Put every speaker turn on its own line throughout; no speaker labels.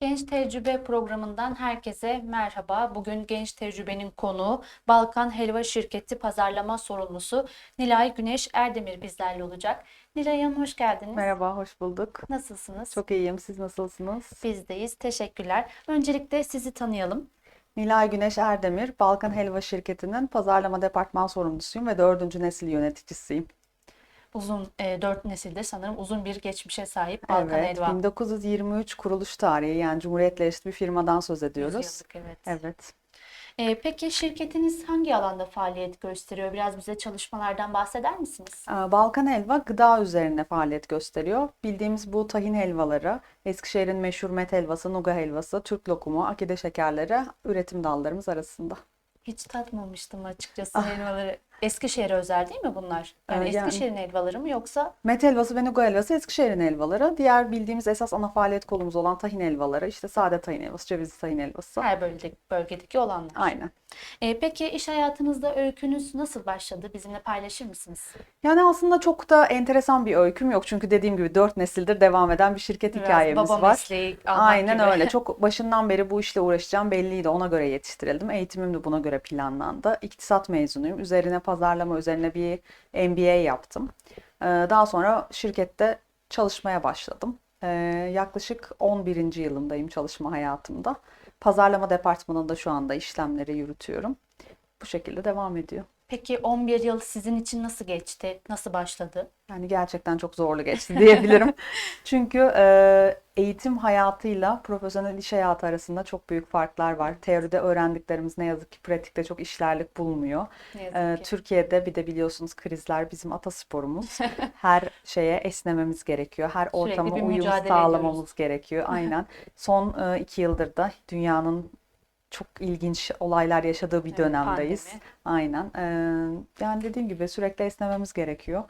Genç Tecrübe programından herkese merhaba. Bugün Genç Tecrübe'nin konuğu Balkan Helva Şirketi pazarlama sorumlusu Nilay Güneş Erdemir bizlerle olacak. Nilay Hanım hoş geldiniz.
Merhaba, hoş bulduk.
Nasılsınız?
Çok iyiyim. Siz nasılsınız?
Bizdeyiz. Teşekkürler. Öncelikle sizi tanıyalım.
Nilay Güneş Erdemir, Balkan Helva Şirketi'nin pazarlama departman sorumlusuyum ve dördüncü nesil yöneticisiyim.
Uzun e, dört nesilde sanırım uzun bir geçmişe sahip Balkan
Evet,
Helva.
1923 kuruluş tarihi yani Cumhuriyet'le eşit bir firmadan söz ediyoruz.
Yüzyıllık, evet.
Evet.
E, peki şirketiniz hangi alanda faaliyet gösteriyor? Biraz bize çalışmalardan bahseder misiniz?
Balkan Helva gıda üzerine faaliyet gösteriyor. Bildiğimiz bu tahin helvaları, Eskişehir'in meşhur met helvası, nuga helvası, Türk lokumu, akide şekerleri üretim dallarımız arasında.
Hiç tatmamıştım açıkçası helvaları. Eskişehir'e özel değil mi bunlar? Yani
yani-
Eskişehir'in helvaları mı yoksa
Met helvası ve nuga helvası Eskişehir'in helvaları. Diğer bildiğimiz esas ana faaliyet kolumuz olan tahin helvaları, işte sade tahin helvası, cevizli tahin helvası.
her bölgedeki, bölgedeki olanlar?
Aynen.
Ee, peki iş hayatınızda öykünüz nasıl başladı? Bizimle paylaşır mısınız?
Yani aslında çok da enteresan bir öyküm yok. Çünkü dediğim gibi dört nesildir devam eden bir şirket
Biraz
hikayemiz
baba
var.
mesleği
Aynen
gibi.
öyle. Çok başından beri bu işle uğraşacağım belliydi. Ona göre yetiştirildim. Eğitimim de buna göre planlandı. İktisat mezunuyum. Üzerine pazarlama üzerine bir MBA yaptım. Ee, Daha sonra şirkette çalışmaya başladım. Ee, Yaklaşık 11. yılımdayım çalışma hayatımda. Pazarlama departmanında şu anda işlemleri yürütüyorum. Bu şekilde devam ediyor.
Peki 11 yıl sizin için nasıl geçti? Nasıl başladı?
Yani gerçekten çok zorlu geçti diyebilirim. Çünkü e, eğitim hayatıyla profesyonel iş hayatı arasında çok büyük farklar var. Teoride öğrendiklerimiz ne yazık ki pratikte çok işlerlik bulmuyor. E,
ki.
Türkiye'de bir de biliyorsunuz krizler bizim atasporumuz. Her şeye esnememiz gerekiyor. Her ortama uyum sağlamamız
ediyoruz.
gerekiyor. Aynen. Son e, iki yıldır da dünyanın çok ilginç olaylar yaşadığı bir
Evet,
dönemdeyiz.
pandemi.
Aynen. Ee, yani dediğim gibi sürekli esnememiz gerekiyor.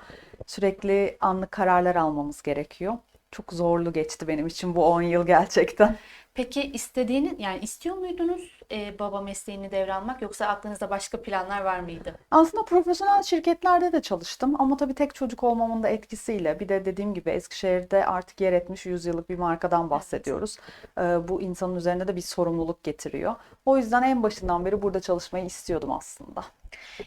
Sürekli anlık kararlar almamız gerekiyor. Çok zorlu geçti benim için bu 10 yıl gerçekten.
Peki istediğini yani istiyor muydunuz e, baba mesleğini devralmak yoksa aklınızda başka planlar var mıydı?
Aslında profesyonel şirketlerde de çalıştım ama tabii tek çocuk olmamın da etkisiyle bir de dediğim gibi Eskişehir'de artık yer etmiş 100 yıllık bir markadan bahsediyoruz. Ee, bu insanın üzerinde de bir sorumluluk getiriyor. O yüzden en başından beri burada çalışmayı istiyordum aslında.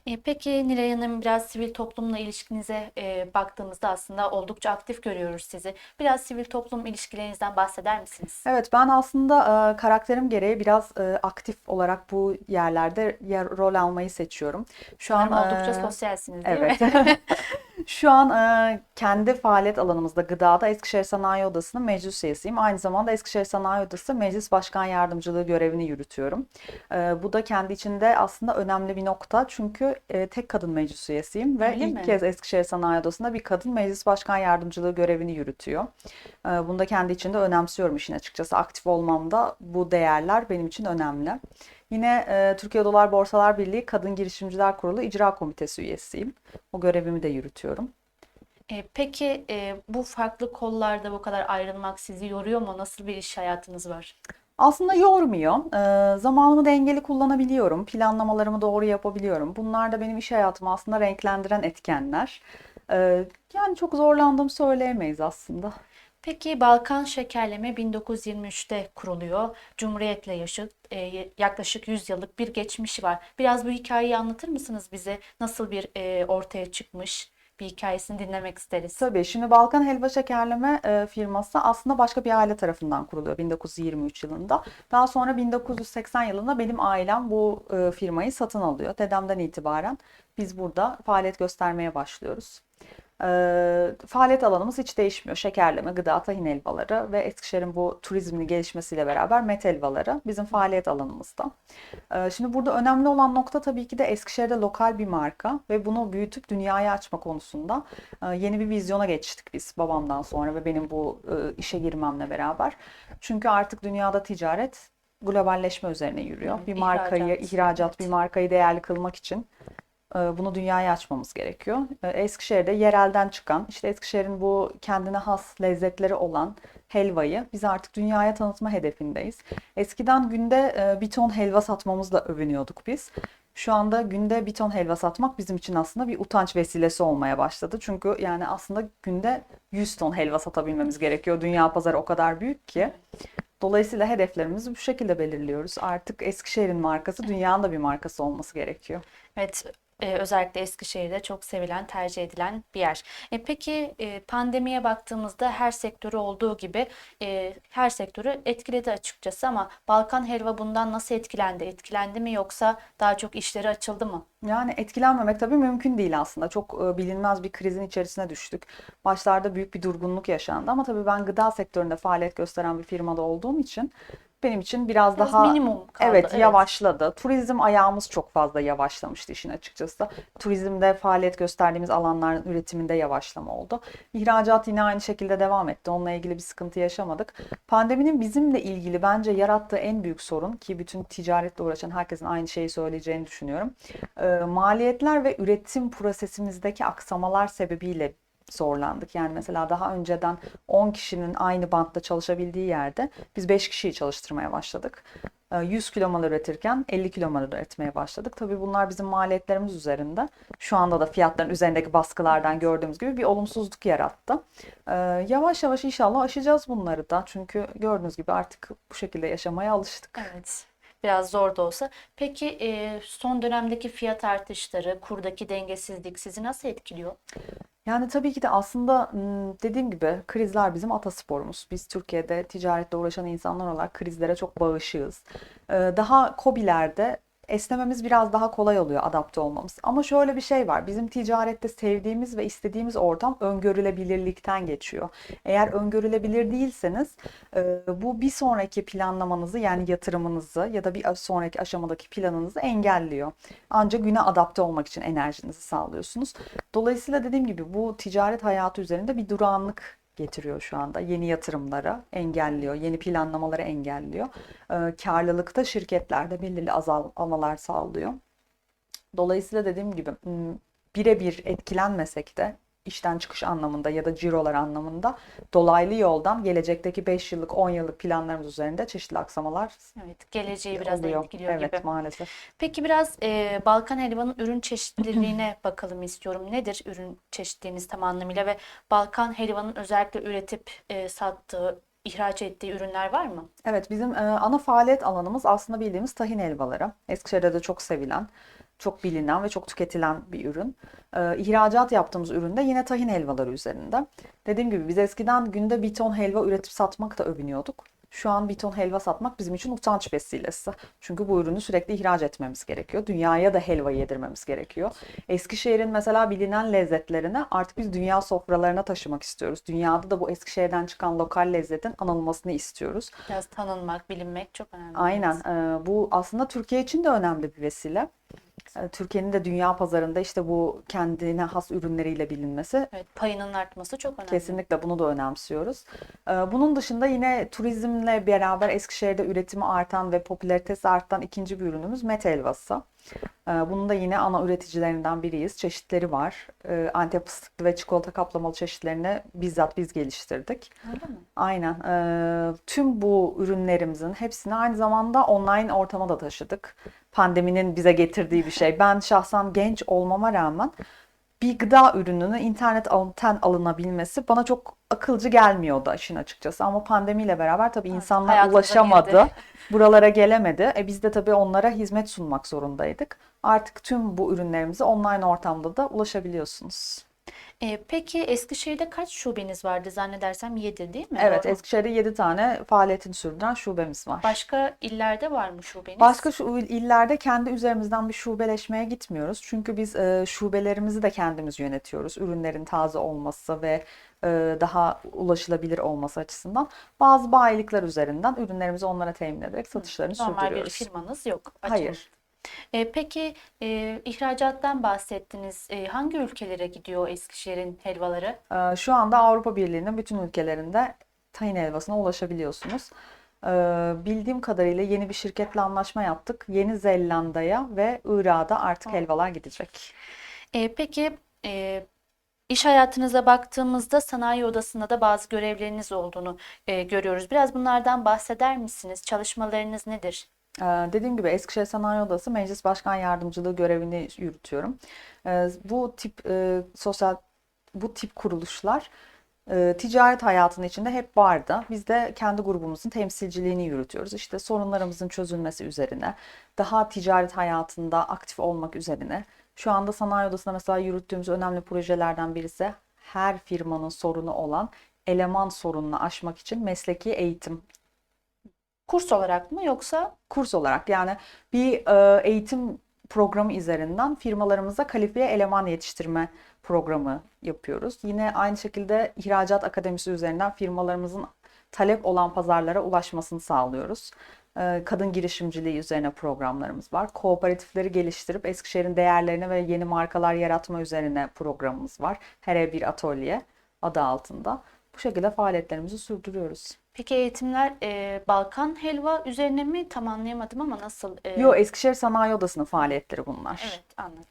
E, peki Nilay Hanım biraz sivil toplumla ilişkinize e, baktığımızda aslında oldukça aktif görüyoruz sizi. Biraz sivil toplum ilişkilerinizden bahseder misiniz?
Evet ben aslında e, karakterim gereği biraz e, aktif olarak bu yerlerde yer, rol almayı seçiyorum. Şu an
Sanırım oldukça
e,
sosyalsiniz değil
Evet.
mi?
Şu an e, kendi faaliyet alanımızda gıdada Eskişehir Sanayi Odası'nın meclis üyesiyim. Aynı zamanda Eskişehir Sanayi Odası Meclis Başkan Yardımcılığı görevini yürütüyorum. E, bu da kendi içinde aslında önemli bir nokta. Çünkü e, tek kadın meclis üyesiyim ve
Öyle
ilk
mi?
kez Eskişehir Sanayi Odası'nda bir kadın Meclis Başkan Yardımcılığı görevini yürütüyor. E, bunu da kendi içinde önemsiyorum işin açıkçası. Aktif olmamda bu değerler benim için önemli. Yine e, Türkiye Dolar Borsalar Birliği Kadın Girişimciler Kurulu İcra Komitesi üyesiyim. O görevimi de yürütüyorum.
E, peki e, bu farklı kollarda bu kadar ayrılmak sizi yoruyor mu? Nasıl bir iş hayatınız var?
Aslında yormuyor. Ee, zamanımı dengeli kullanabiliyorum. Planlamalarımı doğru yapabiliyorum. Bunlar da benim iş hayatımı aslında renklendiren etkenler. Ee, yani çok zorlandığımı söyleyemeyiz aslında.
Peki Balkan Şekerleme 1923'te kuruluyor. Cumhuriyetle yaşıt, e, yaklaşık 100 yıllık bir geçmişi var. Biraz bu hikayeyi anlatır mısınız bize? Nasıl bir e, ortaya çıkmış? Bir hikayesini dinlemek isteriz.
Tabii şimdi Balkan Helva Şekerleme e, firması aslında başka bir aile tarafından kuruluyor 1923 yılında. Daha sonra 1980 yılında benim ailem bu e, firmayı satın alıyor. Dedemden itibaren biz burada faaliyet göstermeye başlıyoruz. E, faaliyet alanımız hiç değişmiyor. Şekerleme, gıda, tahin helvaları ve Eskişehir'in bu turizmin gelişmesiyle beraber met helvaları bizim faaliyet alanımızda. E, şimdi burada önemli olan nokta tabii ki de Eskişehir'de lokal bir marka ve bunu büyütüp dünyaya açma konusunda e, yeni bir vizyona geçtik biz babamdan sonra ve benim bu e, işe girmemle beraber. Çünkü artık dünyada ticaret globalleşme üzerine yürüyor. Bir markayı,
ihracat,
ihracat,
evet.
bir markayı değerli kılmak için bunu dünyaya açmamız gerekiyor. E, Eskişehir'de yerelden çıkan, işte Eskişehir'in bu kendine has lezzetleri olan helvayı biz artık dünyaya tanıtma hedefindeyiz. Eskiden günde e, bir ton helva satmamızla övünüyorduk biz. Şu anda günde bir ton helva satmak bizim için aslında bir utanç vesilesi olmaya başladı. Çünkü yani aslında günde 100 ton helva satabilmemiz gerekiyor. Dünya pazarı o kadar büyük ki. Dolayısıyla hedeflerimizi bu şekilde belirliyoruz. Artık Eskişehir'in markası dünyanın da bir markası olması gerekiyor.
Evet, e, özellikle Eskişehir'de çok sevilen, tercih edilen bir yer. E, peki e, pandemiye baktığımızda her sektörü olduğu gibi e, her sektörü etkiledi açıkçası ama Balkan Helva bundan nasıl etkilendi? Etkilendi mi yoksa daha çok işleri açıldı mı?
Yani etkilenmemek tabii mümkün değil aslında. Çok e, bilinmez bir krizin içerisine düştük. Başlarda büyük bir durgunluk yaşandı ama tabii ben gıda sektöründe faaliyet gösteren bir firmada olduğum için benim için biraz
Biraz
daha
minimum kaldı,
evet
evet.
yavaşladı. Turizm ayağımız çok fazla yavaşlamıştı işin açıkçası. Turizmde faaliyet gösterdiğimiz alanların üretiminde yavaşlama oldu. İhracat yine aynı şekilde devam etti. Onunla ilgili bir sıkıntı yaşamadık. Pandeminin bizimle ilgili bence yarattığı en büyük sorun ki bütün ticaretle uğraşan herkesin aynı şeyi söyleyeceğini düşünüyorum. Ee, maliyetler ve üretim prosesimizdeki aksamalar sebebiyle zorlandık. Yani mesela daha önceden 10 kişinin aynı bantta çalışabildiği yerde biz 5 kişiyi çalıştırmaya başladık. Ee, 100 kilo mal üretirken 50 kilo mal üretmeye başladık. Tabii bunlar bizim maliyetlerimiz üzerinde. Şu anda da fiyatların üzerindeki baskılardan gördüğümüz gibi bir olumsuzluk yarattı. Ee, Yavaş yavaş inşallah aşacağız bunları da. Çünkü gördüğünüz gibi artık bu şekilde yaşamaya alıştık.
Evet. Biraz zor da olsa. Peki e, son dönemdeki fiyat artışları, kurdaki dengesizlik sizi nasıl etkiliyor?
Yani tabii ki de aslında dediğim gibi krizler bizim atasporumuz. Biz Türkiye'de ticaretle uğraşan insanlar olarak krizlere çok bağışığız. Daha KOBİ'lerde esnememiz biraz daha kolay oluyor adapte olmamız. Ama şöyle bir şey var. Bizim ticarette sevdiğimiz ve istediğimiz ortam öngörülebilirlikten geçiyor. Eğer öngörülebilir değilseniz e, bu bir sonraki planlamanızı yani yatırımınızı ya da bir sonraki aşamadaki planınızı engelliyor. Ancak güne adapte olmak için enerjinizi sağlıyorsunuz. Dolayısıyla dediğim gibi bu ticaret hayatı üzerinde bir durağanlık getiriyor şu anda. Yeni yatırımlara engelliyor, yeni planlamaları engelliyor. Ee, karlılıkta şirketlerde belirli azalmalar sağlıyor. Dolayısıyla dediğim gibi m, birebir etkilenmesek de işten çıkış anlamında ya da cirolar anlamında dolaylı yoldan gelecekteki 5 yıllık 10 yıllık planlarımız üzerinde çeşitli aksamalar
Evet, geleceği biraz
oluyor.
etkiliyor
Evet
gibi.
maalesef.
Peki biraz e, Balkan helvanın ürün çeşitliliğine bakalım istiyorum. Nedir ürün çeşitliliğiniz tam anlamıyla ve Balkan helvanın özellikle üretip e, sattığı, ihraç ettiği ürünler var mı?
Evet bizim e, ana faaliyet alanımız aslında bildiğimiz tahin helvaları. Eskişehir'de de çok sevilen, çok bilinen ve çok tüketilen bir ürün. E, ihracat yaptığımız ürün de yine tahin helvaları üzerinde. Dediğim gibi biz eskiden günde bir ton helva üretip satmakla övünüyorduk. Şu an bir ton helva satmak bizim için utanç vesilesi. Çünkü bu ürünü sürekli ihraç etmemiz gerekiyor. Dünyaya da helva yedirmemiz gerekiyor. Eskişehir'in mesela bilinen lezzetlerini artık biz dünya sofralarına taşımak istiyoruz. Dünyada da bu Eskişehir'den çıkan lokal lezzetin anılmasını istiyoruz.
Biraz tanınmak, bilinmek çok önemli.
Aynen. Ee, bu aslında Türkiye için de önemli bir vesile. Ee, Türkiye'nin de dünya pazarında işte bu kendine has ürünleriyle bilinmesi
Evet, payının artması çok önemli.
kesinlikle bunu da önemsiyoruz. Ee, Bunun dışında yine turizmle beraber Eskişehir'de üretimi artan ve popülaritesi artan ikinci bir ürünümüz met helvası. Ee, Bunun da yine ana üreticilerinden biriyiz. Çeşitleri var. Ee, Antep fıstıklı ve çikolata kaplamalı çeşitlerini bizzat biz geliştirdik.
Öyle mi?
Aynen. Ee, tüm bu ürünlerimizin hepsini aynı zamanda online ortama da taşıdık. Pandeminin bize getirdiği bir şey. Ben şahsen genç olmama rağmen bir gıda ürününün internetten alınabilmesi bana çok akılcı gelmiyordu işin açıkçası. Ama pandemiyle beraber tabii insanlar
hayatımıza
ulaşamadı.
girdi.
Buralara gelemedi. E biz de tabii onlara hizmet sunmak zorundaydık. Artık tüm bu ürünlerimizi online ortamda da ulaşabiliyorsunuz.
E, peki Eskişehir'de kaç şubeniz vardı? Zannedersem 7 değil mi?
Evet,
Doğru?
Eskişehir'de 7 tane faaliyetini sürdüren şubemiz var.
Başka illerde var mı şubeniz?
Başka şu illerde kendi üzerimizden bir şubeleşmeye gitmiyoruz. Çünkü biz e, şubelerimizi de kendimiz yönetiyoruz. Ürünlerin taze olması ve e, daha ulaşılabilir olması açısından. Bazı bayilikler üzerinden ürünlerimizi onlara temin ederek satışlarını
Normal bir
sürdürüyoruz.
firmanız yok.
Hayır.
E, peki e, ihracattan bahsettiniz. E, hangi ülkelere gidiyor Eskişehir'in helvaları?
E, Şu anda Avrupa Birliği'nin bütün ülkelerinde tahin helvasına ulaşabiliyorsunuz. E, Bildiğim kadarıyla yeni bir şirketle anlaşma yaptık. Yeni Zelanda'ya ve Irak'a artık helvalar gidecek.
E, peki e, iş hayatınıza baktığımızda sanayi odasında da bazı görevleriniz olduğunu e, görüyoruz. Biraz bunlardan bahseder misiniz? Çalışmalarınız nedir?
Ee, Dediğim gibi Eskişehir Sanayi Odası Meclis Başkan Yardımcılığı görevini yürütüyorum. Ee, Bu tip e, sosyal bu tip kuruluşlar e, ticaret hayatının içinde hep vardı. Biz de kendi grubumuzun temsilciliğini yürütüyoruz. İşte sorunlarımızın çözülmesi üzerine, daha ticaret hayatında aktif olmak üzerine. Şu anda sanayi odasında mesela yürüttüğümüz önemli projelerden birisi her firmanın sorunu olan eleman sorununu aşmak için mesleki eğitim
Kurs olarak mı yoksa
kurs olarak yani bir e, eğitim programı üzerinden firmalarımıza kalifiye eleman yetiştirme programı yapıyoruz. Yine aynı şekilde ihracat akademisi üzerinden firmalarımızın talep olan pazarlara ulaşmasını sağlıyoruz. E, Kadın girişimciliği üzerine programlarımız var. Kooperatifleri geliştirip Eskişehir'in değerlerini ve yeni markalar yaratma üzerine programımız var. Her bir atölye adı altında. Bu şekilde faaliyetlerimizi sürdürüyoruz.
Peki eğitimler e, Balkan helva üzerine mi tam anlayamadım ama nasıl? e,
Yo Eskişehir Sanayi Odası'nın faaliyetleri bunlar.
Evet anladım.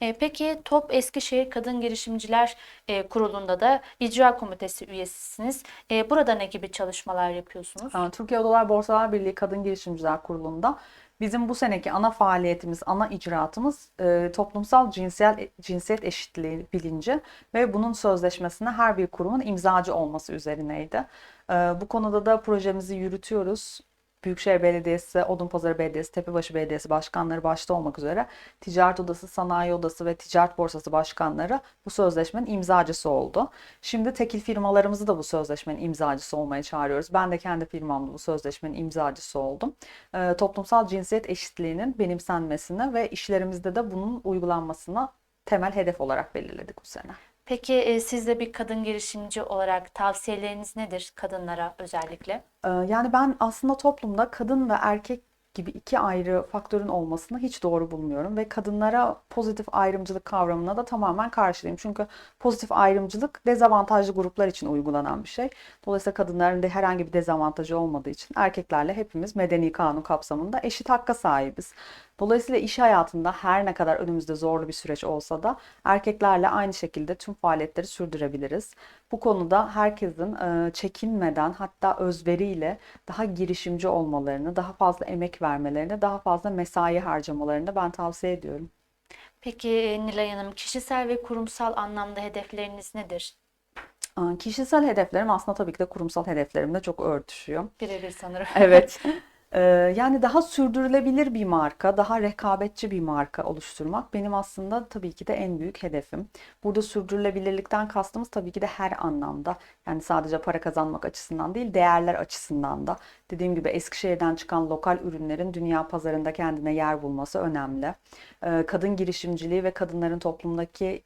E, peki TOP Eskişehir Kadın Girişimciler e, Kurulu'nda da icra komitesi üyesisiniz. E, burada ne gibi çalışmalar yapıyorsunuz?
Türkiye Odalar Borsalar Birliği Kadın Girişimciler Kurulu'nda bizim bu seneki ana faaliyetimiz, ana icraatımız e, toplumsal cinsiyel cinsiyet eşitliği bilinci ve bunun sözleşmesine her bir kurumun imzacı olması üzerineydi. Ee, bu konuda da projemizi yürütüyoruz. Büyükşehir Belediyesi, Odunpazarı Belediyesi, Tepebaşı Belediyesi başkanları başta olmak üzere Ticaret Odası, Sanayi Odası ve Ticaret Borsası başkanları bu sözleşmenin imzacısı oldu. Şimdi tekil firmalarımızı da bu sözleşmenin imzacısı olmaya çağırıyoruz. Ben de kendi firmamda bu sözleşmenin imzacısı oldum. Ee, toplumsal cinsiyet eşitliğinin benimsenmesine ve işlerimizde de bunun uygulanmasına temel hedef olarak belirledik bu sene.
Peki e, siz de bir kadın girişimci olarak tavsiyeleriniz nedir kadınlara özellikle?
Ee, Yani ben aslında toplumda kadın ve erkek gibi iki ayrı faktörün olmasını hiç doğru bulmuyorum ve kadınlara pozitif ayrımcılık kavramına da tamamen karşıyım. Çünkü pozitif ayrımcılık dezavantajlı gruplar için uygulanan bir şey. Dolayısıyla kadınların da herhangi bir dezavantajı olmadığı için erkeklerle hepimiz medeni kanun kapsamında eşit hakka sahibiz. Dolayısıyla iş hayatında her ne kadar önümüzde zorlu bir süreç olsa da erkeklerle aynı şekilde tüm faaliyetleri sürdürebiliriz. Bu konuda herkesin e, çekinmeden hatta özveriyle daha girişimci olmalarını, daha fazla emek vermelerini, daha fazla mesai harcamalarını ben tavsiye ediyorum.
Peki Nilay Hanım kişisel ve kurumsal anlamda hedefleriniz nedir?
Kişisel hedeflerim aslında tabii ki de kurumsal hedeflerimle çok örtüşüyor.
Birebir sanırım.
Evet. Ee, yani daha sürdürülebilir bir marka, daha rekabetçi bir marka oluşturmak benim aslında tabii ki de en büyük hedefim. Burada sürdürülebilirlikten kastımız tabii ki de her anlamda. Yani sadece para kazanmak açısından değil, değerler açısından da. Dediğim gibi Eskişehir'den çıkan lokal ürünlerin dünya pazarında kendine yer bulması önemli. Ee, kadın girişimciliği ve kadınların toplumdaki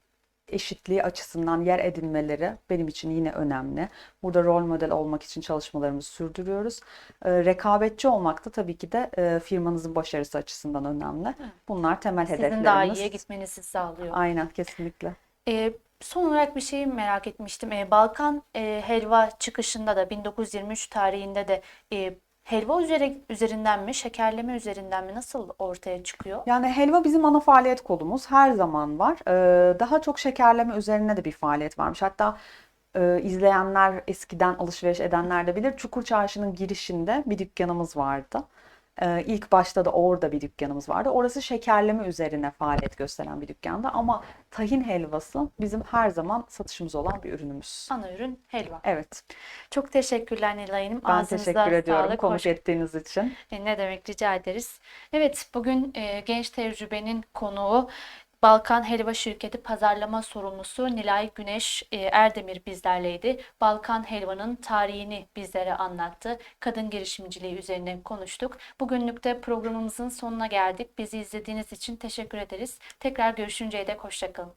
eşitliği açısından yer edinmeleri benim için yine önemli. Burada rol model olmak için çalışmalarımızı sürdürüyoruz. Ee, rekabetçi olmak da tabii ki de e, firmanızın başarısı açısından önemli. Bunlar temel
Sizin
hedeflerimiz.
daha iyiye gitmenizi sağlıyor.
Aynen kesinlikle.
E, son olarak bir şey merak etmiştim. E, Balkan e, helva çıkışında da 1923 tarihinde de e, helva üzeri, üzerinden mi, şekerleme üzerinden mi nasıl ortaya çıkıyor?
Yani helva bizim ana faaliyet kolumuz. Her zaman var. Ee, daha çok şekerleme üzerine de bir faaliyet varmış. Hatta e, izleyenler eskiden alışveriş edenler de bilir. Çukur Çarşı'nın girişinde bir dükkanımız vardı. Ee, ilk başta da orada bir dükkanımız vardı. Orası şekerleme üzerine faaliyet gösteren bir dükkandı. Ama tahin helvası bizim her zaman satışımız olan bir ürünümüz.
Ana ürün helva.
Evet.
Çok teşekkürler Nilay Hanım.
Ben
Ağzınıza
teşekkür ediyorum
sağlık,
konuk
hoş-
ettiğiniz için.
E, Ne demek rica ederiz. Evet bugün e, genç tecrübenin konuğu Balkan Helva Şirketi pazarlama sorumlusu Nilay Güneş e, Erdemir bizlerleydi. Balkan Helva'nın tarihini bizlere anlattı. Kadın girişimciliği üzerine konuştuk. Bugünlük de programımızın sonuna geldik. Bizi izlediğiniz için teşekkür ederiz. Tekrar görüşünceye dek hoşçakalın.